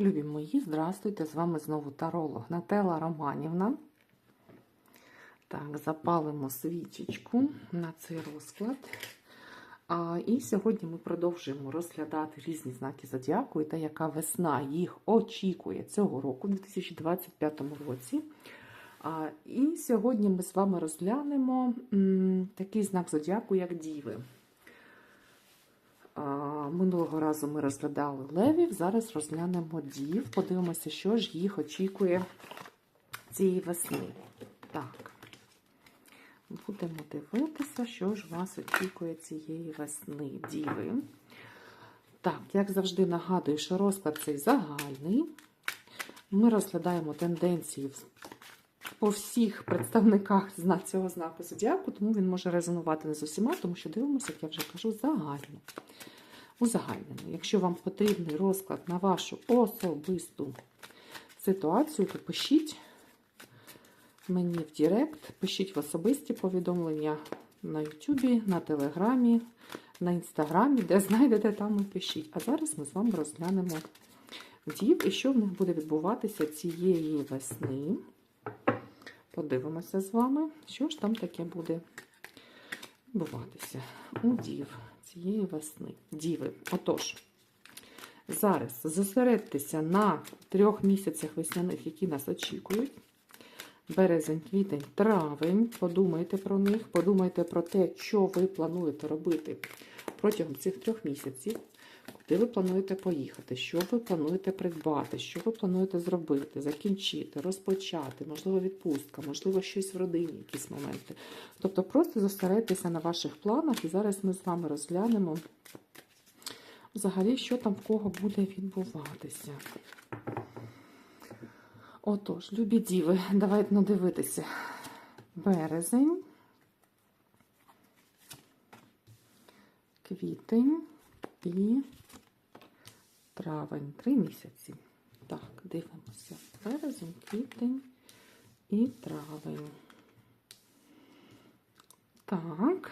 Любі мої, здравствуйте! З вами знову таролог Нателла Романівна. Так, запалимо свічечку на цей розклад. А, і сьогодні ми продовжуємо розглядати різні знаки зодіаку і те, яка весна їх очікує цього року, у 2025 році. А, і сьогодні ми з вами розглянемо м, такий знак зодіаку, як Діви. Минулого разу ми розглядали левів, зараз розглянемо дів. Подивимося, що ж їх очікує цієї весни. Так, будемо дивитися, що ж вас очікує цієї весни, діви. Так, як завжди нагадую, що розклад цей загальний. Ми розглядаємо тенденції по всіх представниках цього знаку зодіаку, тому він може резонувати не з усіма, тому що дивимося, як я вже кажу, загально. Узагальнено. Якщо вам потрібний розклад на вашу особисту ситуацію, то пишіть мені в Директ, пишіть в особисті повідомлення на Ютубі, на Телеграмі, на Інстаграмі, де знайдете, там і пишіть. А зараз ми з вами розглянемо дів і що в них буде відбуватися цієї весни. Подивимося з вами, що ж там таке буде відбуватися у дів цієї весни. Діви. Отож, зараз зосередьтеся на трьох місяцях весняних, які нас очікують. Березень, квітень, травень. Подумайте про них, подумайте про те, що ви плануєте робити протягом цих трьох місяців. Куди ви плануєте поїхати, що ви плануєте придбати, що ви плануєте зробити, закінчити, розпочати, можливо, відпустка, можливо, щось в родині, якісь моменти. Тобто просто зосередьтеся на ваших планах, і зараз ми з вами розглянемо взагалі, що там в кого буде відбуватися. Отож, любі діви, давайте надивитися. Березень, квітень і травень. Три місяці. Так, дивимося. Березень, квітень і травень. Так.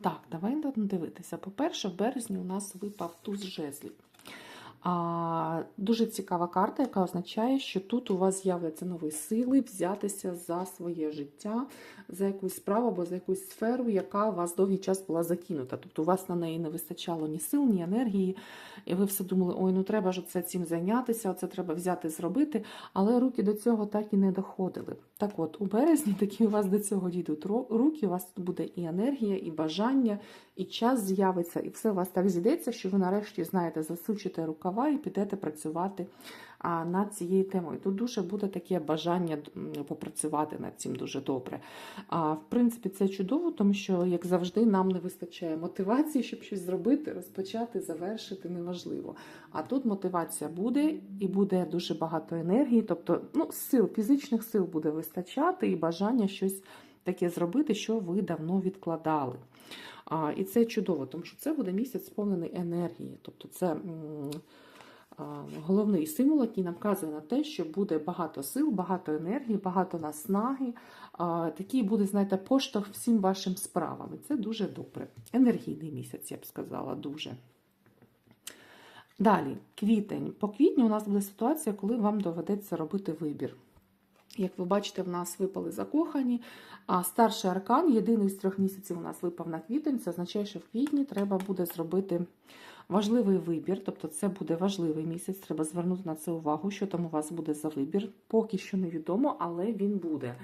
Так, давай дивитися. По-перше, в березні у нас випав туз жезлів. Дуже цікава карта, яка означає, що тут у вас з'являться нові сили взятися за своє життя, за якусь справу або за якусь сферу, яка у вас довгий час була закинута. Тобто у вас на неї не вистачало ні сил, ні енергії, і ви все думали, ой, ну треба ж це цим зайнятися, оце треба взяти зробити. Але руки до цього так і не доходили. Так от, у березні такі у вас до цього дійдуть руки, у вас тут буде і енергія, і бажання, і час з'явиться, і все у вас так зійдеться, що ви нарешті знаєте, засучите рукава і підете працювати над цією темою. Тут дуже буде таке бажання попрацювати над цим дуже добре. А, В принципі, це чудово, тому що, як завжди, нам не вистачає мотивації, щоб щось зробити, розпочати, завершити неможливо. А тут мотивація буде, і буде дуже багато енергії, тобто ну, сил, фізичних сил буде вистачати, і бажання щось таке зробити, що ви давно відкладали. А, І це чудово, тому що це буде місяць сповнений енергії. Тобто це головний символ, який нам вказує на те, що буде багато сил, багато енергії, багато наснаги. Такий буде, знаєте, поштовх всім вашим справам. І це дуже добре. Енергійний місяць, я б сказала, дуже. Далі, квітень. По квітню у нас буде ситуація, коли вам доведеться робити вибір. Як ви бачите, в нас випали закохані, а старший аркан, єдиний з трьох місяців у нас випав на квітень, це означає, що в квітні треба буде зробити важливий вибір, тобто це буде важливий місяць, треба звернути на це увагу, що там у вас буде за вибір. Поки що невідомо, але він буде.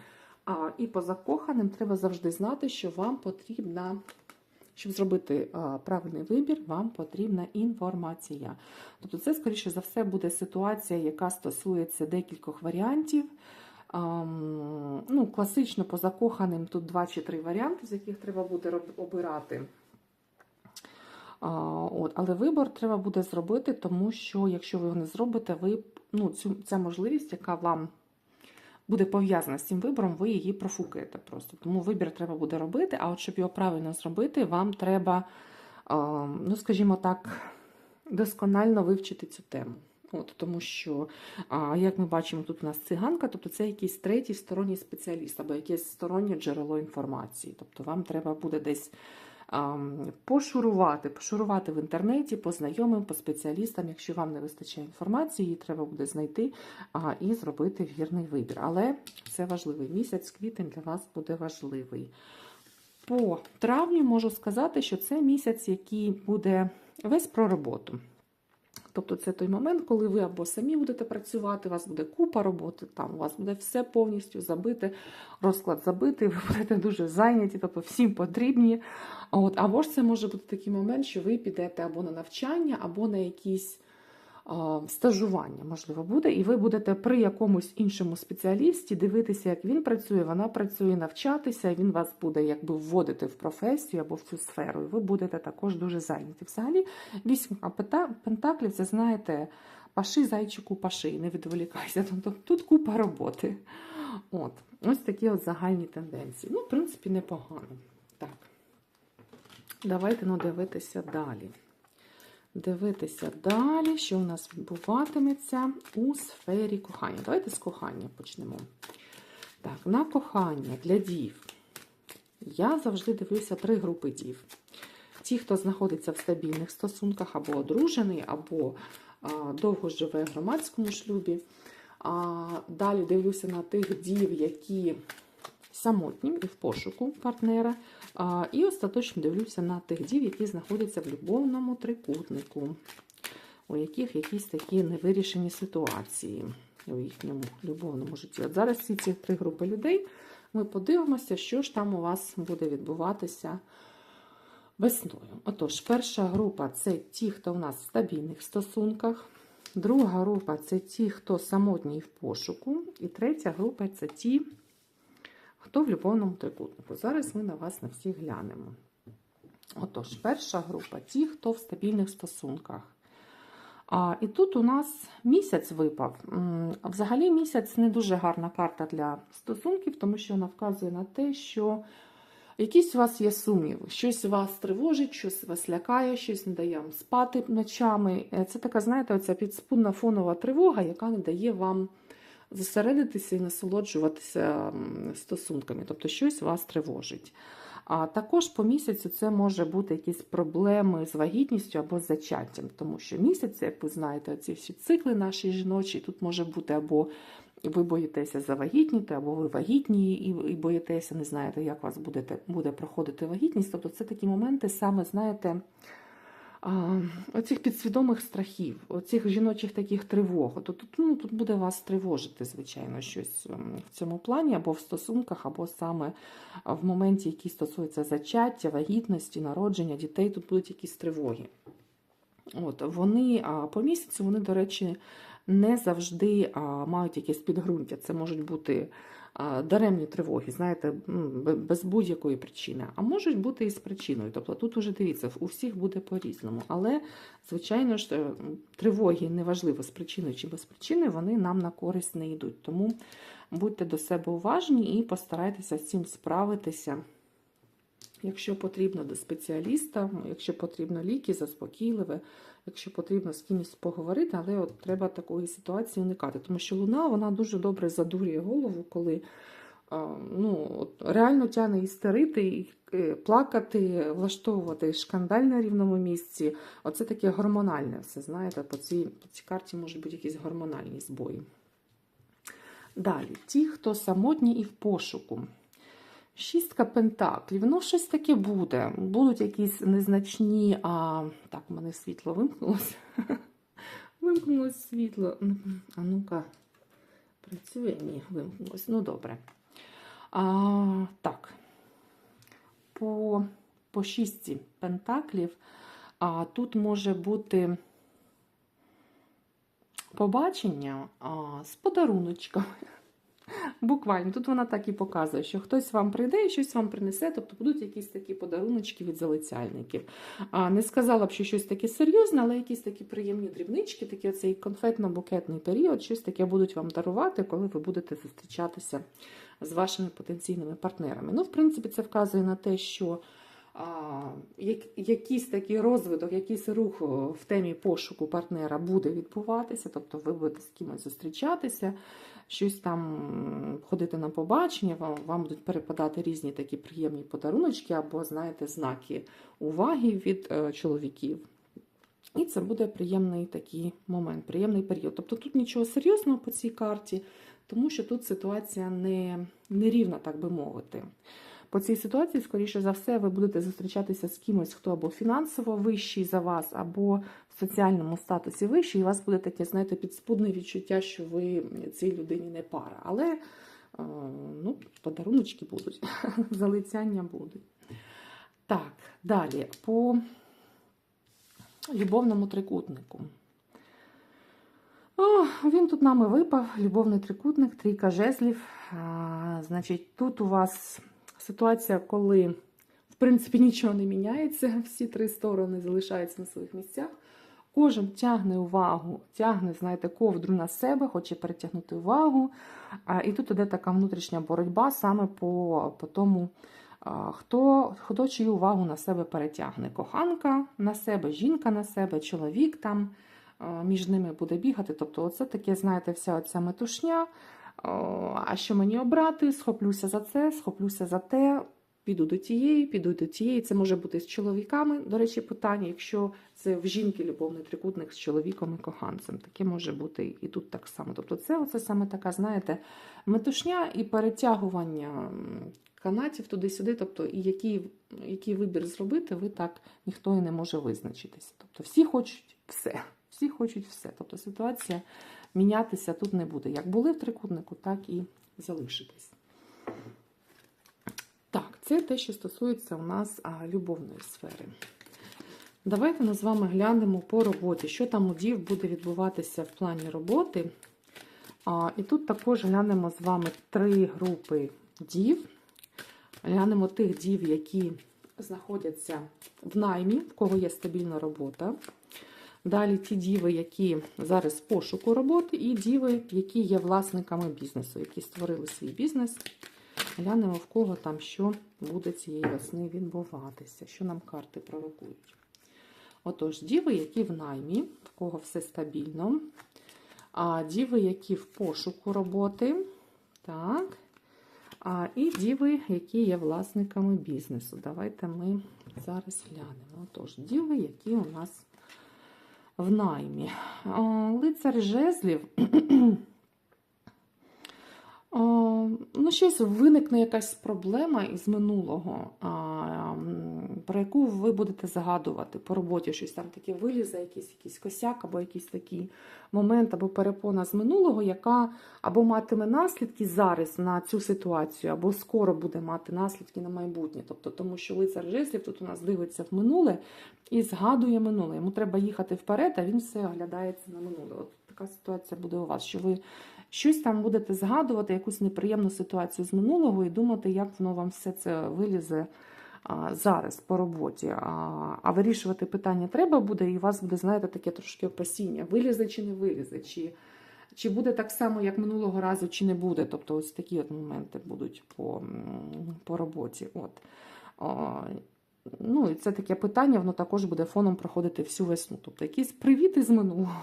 А, І по закоханим треба завжди знати, що вам потрібна. Щоб зробити а, правильний вибір, вам потрібна інформація. Тобто, це, скоріше за все, буде ситуація, яка стосується декількох варіантів. А, ну, Класично по закоханим тут два чи три варіанти, з яких треба буде обирати. От, Але вибор треба буде зробити, тому що, якщо ви його не зробите, ви ну, цю, ця можливість, яка вам буде пов'язана з цим вибором, ви її профукаєте просто. Тому вибір треба буде робити, а от щоб його правильно зробити, вам треба, ну, скажімо так, досконально вивчити цю тему. От, Тому що, як ми бачимо, тут у нас циганка, тобто це якийсь третій сторонній спеціаліст або якесь стороннє джерело інформації. Тобто вам треба буде десь пошурувати, пошурувати в інтернеті, по знайомим, по спеціалістам. Якщо вам не вистачає інформації, її треба буде знайти і зробити вірний вибір. Але це важливий місяць, квітень для вас буде важливий. По травню можу сказати, що це місяць, який буде весь про роботу. Тобто це той момент, коли ви або самі будете працювати, у вас буде купа роботи, там у вас буде все повністю забите, розклад забитий, ви будете дуже зайняті, тобто всім потрібні. От, або ж це може бути такий момент, що ви підете або на навчання, або на якісь стажування, можливо, буде, і ви будете при якомусь іншому спеціалісті дивитися, як він працює, вона працює, навчатися, і він вас буде якби вводити в професію або в цю сферу, і ви будете також дуже зайняті. Взагалі, пента- пентаклів, це знаєте, паши зайчику паши, не відволікайся. Тобто тут купа роботи. От, ось такі от загальні тенденції. Ну, в принципі, непогано. Так. Давайте ну, дивитися далі. Дивитися далі, що у нас відбуватиметься у сфері кохання. Давайте з кохання почнемо. Так, на кохання для дів. Я завжди дивлюся три групи дів. Ті, хто знаходиться в стабільних стосунках, або одружений, або а, довго живе в громадському шлюбі. А, далі дивлюся на тих дів, які самотні і в пошуку партнера. І остаточно дивлюся на тих дів, які знаходяться в любовному трикутнику, у яких якісь такі невирішені ситуації у їхньому любовному житті. От зараз всі ці три групи людей ми подивимося, що ж там у вас буде відбуватися весною. Отож, перша група це ті, хто у нас в стабільних стосунках. Друга група це ті, хто самотній в пошуку. І третя група це ті, хто в любовному трикутнику. Зараз ми на вас на всіх глянемо. Отож, перша група ті, хто в стабільних стосунках. А, і тут у нас місяць випав. Взагалі місяць не дуже гарна карта для стосунків, тому що вона вказує на те, що якісь у вас є сумніви, щось вас тривожить, щось вас лякає, щось не дає вам спати ночами. Е, Це така, знаєте, оця підспудна фонова тривога, яка не дає вам зосередитися і насолоджуватися стосунками, тобто щось вас тривожить. А також по місяцю це може бути якісь проблеми з вагітністю або з зачаттям, тому що місяць, як ви знаєте, ці всі цикли наші жіночі, тут може бути або ви боїтеся завагітніти, або ви вагітні і боїтеся, не знаєте, як у вас будете, буде проходити вагітність. Тобто це такі моменти, саме, знаєте, оцих підсвідомих страхів, оцих жіночих таких тривог. Тобто тут, ну, тут буде вас тривожити, звичайно, щось ем, в цьому плані, або в стосунках, або саме в моменті, який стосується зачаття, вагітності, народження дітей, тут будуть якісь тривоги. От, Вони по місяцю, вони, до речі, не завжди мають якесь підґрунтя. Це можуть бути даремні тривоги, знаєте, без будь-якої причини. А можуть бути і з причиною. Тобто тут уже дивіться, у всіх буде по-різному. Але, звичайно ж, е, тривоги, неважливо з причиною чи без причини, вони нам на користь не йдуть. Тому будьте до себе уважні і постарайтеся з цим справитися. Якщо потрібно до спеціаліста, якщо потрібно ліки, заспокійливе, якщо потрібно з кимось поговорити, але от треба такої ситуації уникати. Тому що луна вона дуже добре задурює голову, коли ну, от, реально тягне істерити, і е, плакати, влаштовувати шкандаль на рівному місці. Оце таке гормональне все, знаєте, по цій, по цій карті можуть бути якісь гормональні збої. Далі, ті, хто самотні і в пошуку. Шістка пентаклів, ну щось таке буде. Будуть якісь незначні. А... Так, у мене світло вимкнулося. Вимкнулося світло. А ну-ка, працює? Ні, вимкнулося. Ну, добре. А, так. По, по шістці пентаклів. А тут може бути побачення а, з подаруночками. Буквально, тут вона так і показує, що хтось вам прийде і щось вам принесе, тобто будуть якісь такі подаруночки від залицяльників. А, не сказала б, що щось таке серйозне, але якісь такі приємні дрібнички, такий оцей конфетно-букетний період, щось таке будуть вам дарувати, коли ви будете зустрічатися з вашими потенційними партнерами. Ну, в принципі, це вказує на те, що а, як- якийсь такий розвиток, якийсь рух в темі пошуку партнера буде відбуватися, тобто ви будете з кимось зустрічатися, щось там ходити на побачення, вам, вам будуть перепадати різні такі приємні подаруночки або, знаєте, знаки уваги від е, чоловіків. І це буде приємний такий момент, приємний період. Тобто тут нічого серйозного по цій карті, тому що тут ситуація не, не рівна, так би мовити. По цій ситуації, скоріше за все, ви будете зустрічатися з кимось, хто або фінансово вищий за вас, або в соціальному статусі вищий, і у вас буде таке, знаєте, підспудне відчуття, що ви цій людині не пара. Але е, ну, подаруночки будуть, залицяння будуть. Так, далі по любовному трикутнику. О, він тут нами випав, любовний трикутник, трійка жезлів. А, значить, тут у вас ситуація, коли, в принципі, нічого не міняється, всі три сторони залишаються на своїх місцях. Кожен тягне увагу, тягне, знаєте, ковдру на себе, хоче перетягнути увагу. І тут іде така внутрішня боротьба саме по, по тому, хто, хто чию увагу на себе перетягне. Коханка на себе, жінка на себе, чоловік там між ними буде бігати. Тобто, оце таке, знаєте, вся оця метушня. А що мені обрати? Схоплюся за це, схоплюся за те, піду до тієї, піду до тієї. Це може бути з чоловіками. До речі, питання, якщо це в жінки любовний трикутник з чоловіком і коханцем, таке може бути і тут так само. Тобто, це оце саме така, знаєте, метушня і перетягування канатів туди-сюди. Тобто, і який, який вибір зробити, ви так ніхто і не може визначитися. Тобто, всі хочуть все. Всі хочуть все. Тобто ситуація мінятися тут не буде. Як були в трикутнику, так і залишитись. Так, це те, що стосується у нас любовної сфери. Давайте ми з вами глянемо по роботі, що там у дів буде відбуватися в плані роботи. А, і тут також глянемо з вами три групи дів. Глянемо тих дів, які знаходяться в наймі, в кого є стабільна робота. Далі ті діви, які зараз в пошуку роботи, і діви, які є власниками бізнесу, які створили свій бізнес. Глянемо, в кого там що буде цієї весни відбуватися, що нам карти пророкують. Отож, діви, які в наймі, в кого все стабільно. А діви, які в пошуку роботи. Так. А, і діви, які є власниками бізнесу. Давайте ми зараз глянемо. Отож, діви, які у нас в наймі. Лицар жезлів. Ну, щось виникне якась проблема із минулого, про яку ви будете загадувати по роботі, щось там таке вилізе, якийсь, якийсь косяк, або якийсь такий момент, або перепона з минулого, яка або матиме наслідки зараз на цю ситуацію, або скоро буде мати наслідки на майбутнє. Тобто, тому що лицар жезлів тут у нас дивиться в минуле і згадує минуле. Йому треба їхати вперед, а він все оглядається на минуле. От така ситуація буде у вас, що ви щось там будете згадувати, якусь неприємну ситуацію з минулого і думати, як воно вам все це вилізе зараз по роботі. А, вирішувати питання треба буде, і у вас буде, знаєте, таке трошки опасіння, вилізе чи не вилізе, чи, чи буде так само, як минулого разу, чи не буде. Тобто ось такі от моменти будуть по, по роботі. От. Ну, і це таке питання, воно також буде фоном проходити всю весну. Тобто якісь привіти з минулого.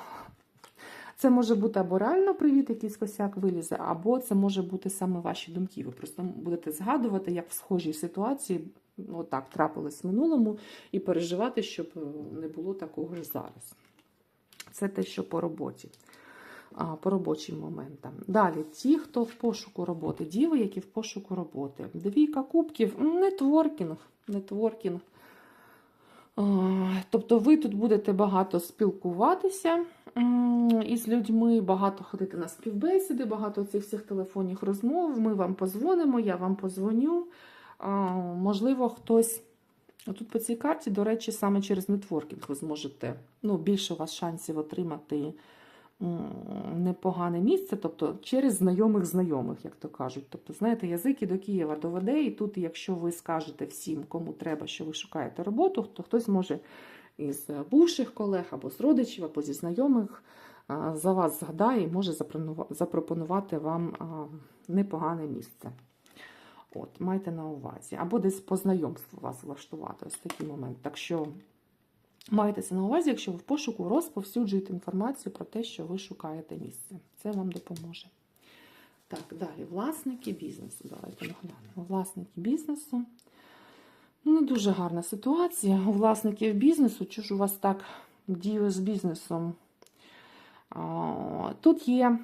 Це може бути або реально привіт, якийсь косяк вилізе, або це може бути саме ваші думки. Ви просто будете згадувати, як в схожій ситуації ну, так трапилось в минулому, і переживати, щоб е, не було такого ж зараз. Це те, що по роботі, по робочим моментам. Далі, ті, хто в пошуку роботи, діви, які в пошуку роботи. Двійка кубків, нетворкінг, нетворкінг. Тобто ви тут будете багато спілкуватися із людьми, багато ходити на співбесіди, багато цих всіх телефонних розмов. Ми вам позвонимо, я вам позвоню. Можливо, хтось. Тут по цій карті, до речі, саме через нетворкінг ви зможете ну, більше у вас шансів отримати непогане місце, тобто через знайомих знайомих, як то кажуть. Тобто, знаєте, язик і до Києва доведе, і тут, якщо ви скажете всім, кому треба, що ви шукаєте роботу, то хтось може із бувших колег або з родичів, або зі знайомих за вас згадає і може запропонувати вам непогане місце. От, майте на увазі. Або десь по знайомству вас влаштувати. Ось такий момент. Так що майте це на увазі, якщо ви в пошуку розповсюджуєте інформацію про те, що ви шукаєте місце. Це вам допоможе. Так, далі, власники бізнесу. Давайте наглянемо. Власники бізнесу. Не дуже гарна ситуація. У власників бізнесу, чи ж у вас так діє з бізнесом? Тут є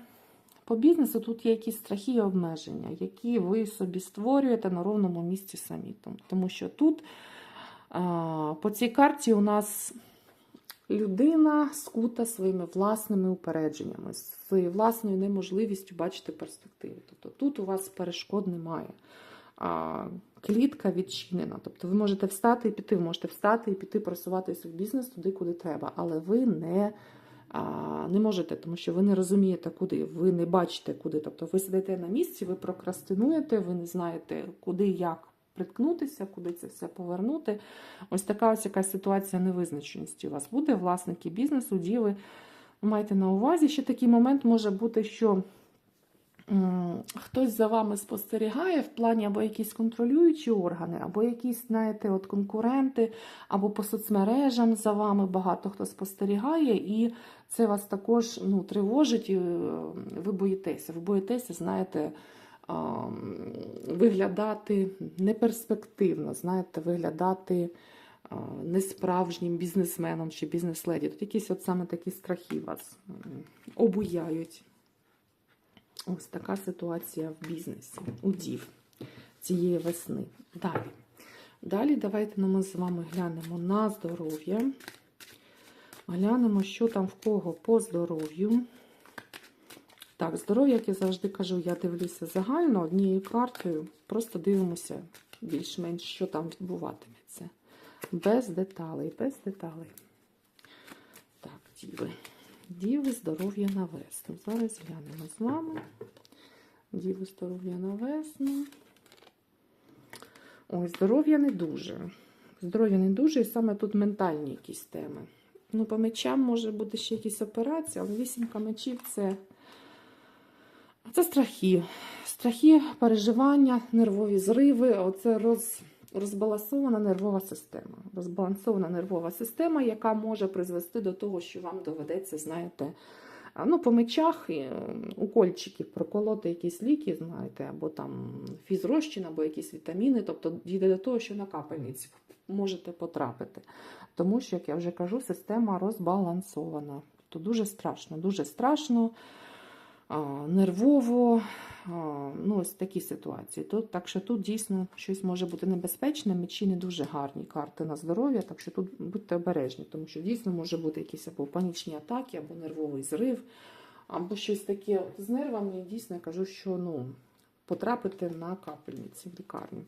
по бізнесу, тут є якісь страхи і обмеження, які ви собі створюєте на ровному місці самі. Тому- що тут по цій карті у нас людина скута своїми власними упередженнями, своєю власною неможливістю бачити перспективи. Тобто тут у вас перешкод немає. Клітка відчинена. Тобто ви можете встати і піти, ви можете встати і піти просуватися в бізнес туди, куди треба, але ви не, не можете, тому що ви не розумієте, куди, ви не бачите, куди. Тобто ви сидите на місці, ви прокрастинуєте, ви не знаєте, куди як приткнутися, куди це все повернути. Ось така ось якась ситуація невизначеності у вас буде. Власники бізнесу, діви. Майте на увазі, ще такий момент може бути, що хтось за вами спостерігає в плані або якісь контролюючі органи, або якісь, знаєте, от конкуренти, або по соцмережам за вами багато хто спостерігає, і це вас також ну, тривожить, і е, ви боїтеся. Ви боїтеся, знаєте, виглядати неперспективно, знаєте, виглядати несправжнім бізнесменом чи бізнес-леді. Тут якісь от саме такі страхи вас обуяють. Ось така ситуація в бізнесі, у дів цієї весни. Далі. Далі давайте ну, ми з вами глянемо на здоров'я. Глянемо, що там в кого по здоров'ю. Так, здоров'я, як я завжди кажу, я дивлюся загально однією картою. Просто дивимося більш-менш, що там відбуватиметься. Без деталей, без деталей. Так, діви. Діви здоров'я на весну. Зараз глянемо з вами. Діви здоров'я на весну. Ой, здоров'я не дуже. Здоров'я не дуже, і саме тут ментальні якісь теми. Ну, по мечам може бути ще якісь операції, але вісімка мечів це, це страхи. Страхи, переживання, нервові зриви. Оце роз, розбалансована нервова система. Розбалансована нервова система, яка може призвести до того, що вам доведеться, знаєте, ну, по мечах е, укольчики проколоти якісь ліки, знаєте, або там фізрозчин, або якісь вітаміни. Тобто дійде до того, що на капельниці можете потрапити. Тому що, як я вже кажу, система розбалансована. То дуже страшно, дуже страшно, нервово. Ну, ось такі ситуації. Тут, так що тут дійсно щось може бути небезпечне, мечі не дуже гарні карти на здоров'я, так що тут будьте обережні, тому що дійсно може бути якісь або панічні атаки, або нервовий зрив, або щось таке з нервами. І дійсно я кажу, що ну, потрапити на капельниці в лікарню.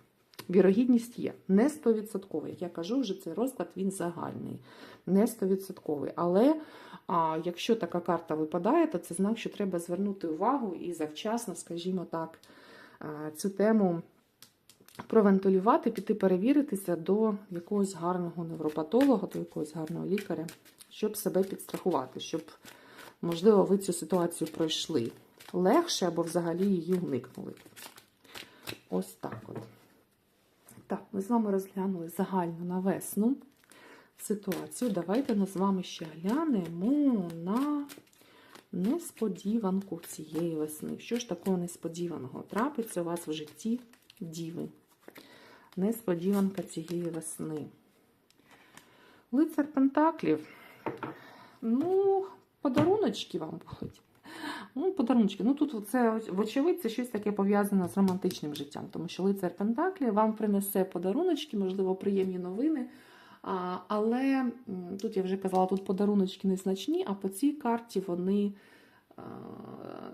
Вірогідність є не 100%. Як я кажу, вже цей розклад він загальний, не 100%. Але а, якщо така карта випадає, то це знак, що треба звернути увагу і завчасно, скажімо так, цю тему провентилювати, піти перевіритися до якогось гарного невропатолога, до якогось гарного лікаря, щоб себе підстрахувати, щоб, можливо, ви цю ситуацію пройшли легше або взагалі її уникнули. Ось так от. Так, ми з вами розглянули загально на весну ситуацію. Давайте ми з вами ще глянемо на несподіванку цієї весни. Що ж такого несподіваного трапиться у вас в житті діви? Несподіванка цієї весни. Лицар Пентаклів. Ну, подаруночки вам будуть. Ну, подарунки. Ну тут це вочевидь, це щось таке пов'язане з романтичним життям, тому що лицар Пентаклі вам принесе подаруночки, можливо, приємні новини. А, але тут я вже казала, тут подаруночки незначні, а по цій карті вони а,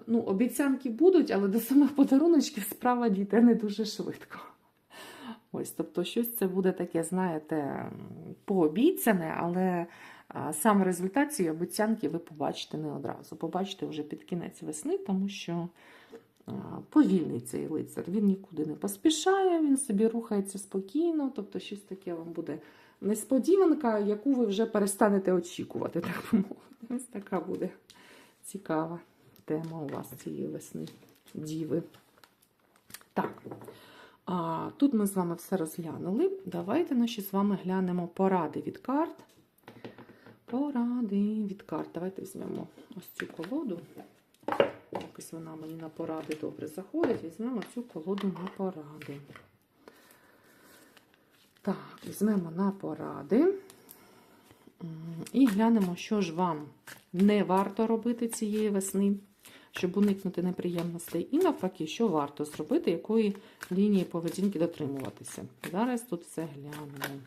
ну, обіцянки будуть, але до самих подаруночків справа дійде не дуже швидко. Ось, тобто, щось це буде таке, знаєте, пообіцяне, але сам результат цієї обіцянки ви побачите не одразу. Побачите вже під кінець весни, тому що повільний цей лицар. Він нікуди не поспішає, він собі рухається спокійно, тобто щось таке вам буде несподіванка, яку ви вже перестанете очікувати, так мовити. Ось така буде цікава тема у вас цієї весни. Діви. Так. Тут ми з вами все розглянули. Давайте наші з вами глянемо поради від карт. Поради від карт. Давайте візьмемо ось цю колоду. Якось вона мені на поради добре заходить. Візьмемо цю колоду на поради. Так, візьмемо на поради. І глянемо, що ж вам не варто робити цієї весни, щоб уникнути неприємностей. І навпаки, що варто зробити, якої лінії поведінки дотримуватися. Зараз тут все глянемо.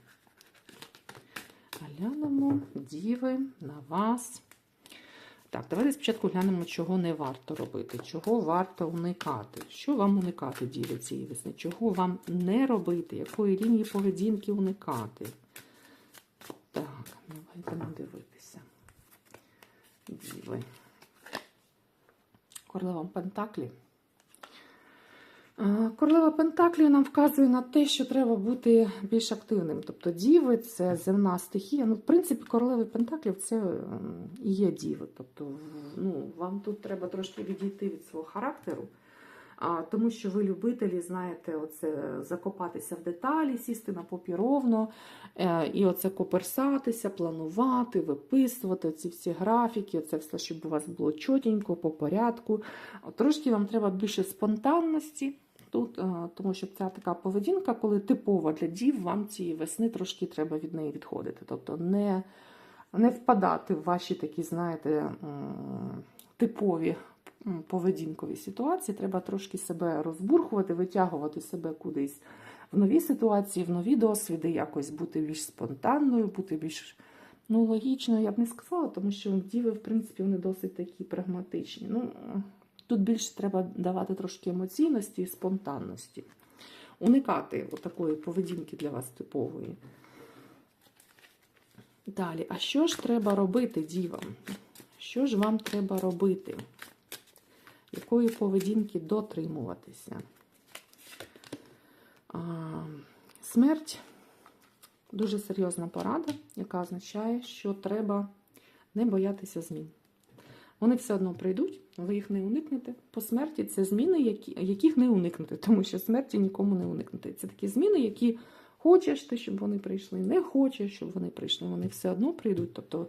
Глянемо, діви, на вас. Так, давайте спочатку глянемо, чого не варто робити, чого варто уникати. Що вам уникати діви цієї весни? Чого вам не робити? Якої лінії поведінки уникати? Так, давайте дивитися. Діви. Королева Пентаклі. Е, Королева Пентаклі нам вказує на те, що треба бути більш активним. Тобто діви це земна стихія. Ну, в принципі, королеви Пентаклів це і є діви. Тобто, ну, вам тут треба трошки відійти від свого характеру. А, тому що ви любителі, знаєте, оце закопатися в деталі, сісти на попі ровно, е, і оце коперсатися, планувати, виписувати ці всі графіки, це все, щоб у вас було чотенько, по порядку. Трошки вам треба більше спонтанності тут, е, тому що ця така поведінка, коли типова для дів, вам цієї весни трошки треба від неї відходити. Тобто не, не впадати в ваші такі, знаєте, типові поведінкові ситуації. Треба трошки себе розбурхувати, витягувати себе кудись в нові ситуації, в нові досвіди, якось бути більш спонтанною, бути більш ну, логічною, я б не сказала, тому що діви, в принципі, вони досить такі прагматичні. Ну, Тут більше треба давати трошки емоційності і спонтанності. Уникати такої поведінки для вас типової. Далі, а що ж треба робити дівам? Що ж вам треба робити? Якої поведінки дотримуватися? А, смерть дуже серйозна порада, яка означає, що треба не боятися змін. Вони все одно прийдуть, ви їх не уникнете. По смерті це зміни, які, яких не уникнути, тому що смерті нікому не уникнути. Це такі зміни, які хочеш ти, щоб вони прийшли, не хочеш, щоб вони прийшли. Вони все одно прийдуть. Тобто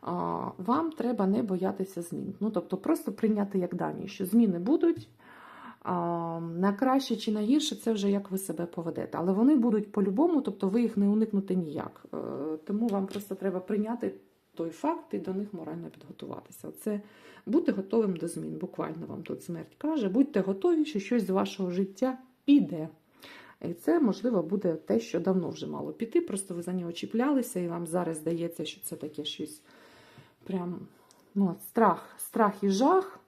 а, вам треба не боятися змін. Ну, тобто, просто прийняти як дані, що зміни будуть. На краще чи на гірше, це вже як ви себе поведете. Але вони будуть по-любому, тобто ви їх не уникнете ніяк. Е, Тому вам просто треба прийняти той факт і до них морально підготуватися. Це бути готовим до змін. Буквально вам тут смерть каже, будьте готові, що щось з вашого життя піде. І це, можливо, буде те, що давно вже мало піти. Просто ви за нього чіплялися, і вам зараз здається, що це таке щось прям ну, страх, страх і жах.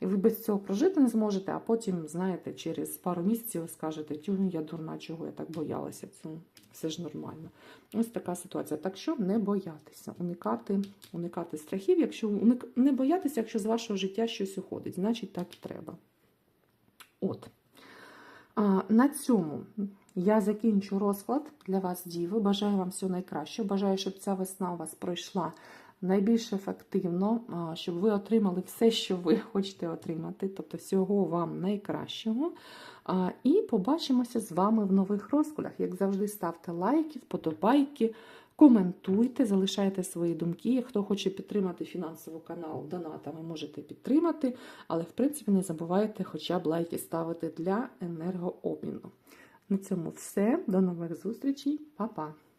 І ви без цього прожити не зможете, а потім, знаєте, через пару місяців скажете, тю, я дурна, чого я так боялася. Це все ж нормально. Ось така ситуація. Так що не боятися, уникати, уникати страхів, якщо уник... не боятися, якщо з вашого життя щось уходить, значить так і треба. От. А, на цьому я закінчу розклад для вас, діви. Бажаю вам всього найкращого. Бажаю, щоб ця весна у вас пройшла найбільш ефективно, щоб ви отримали все, що ви хочете отримати. Тобто, всього вам найкращого. І побачимося з вами в нових розкладах. Як завжди, ставте лайки, вподобайки, коментуйте, залишайте свої думки. Хто хоче підтримати фінансово канал донатами, можете підтримати, але в принципі не забувайте хоча б лайки ставити для енергообміну. На цьому все. До нових зустрічей, Па-па!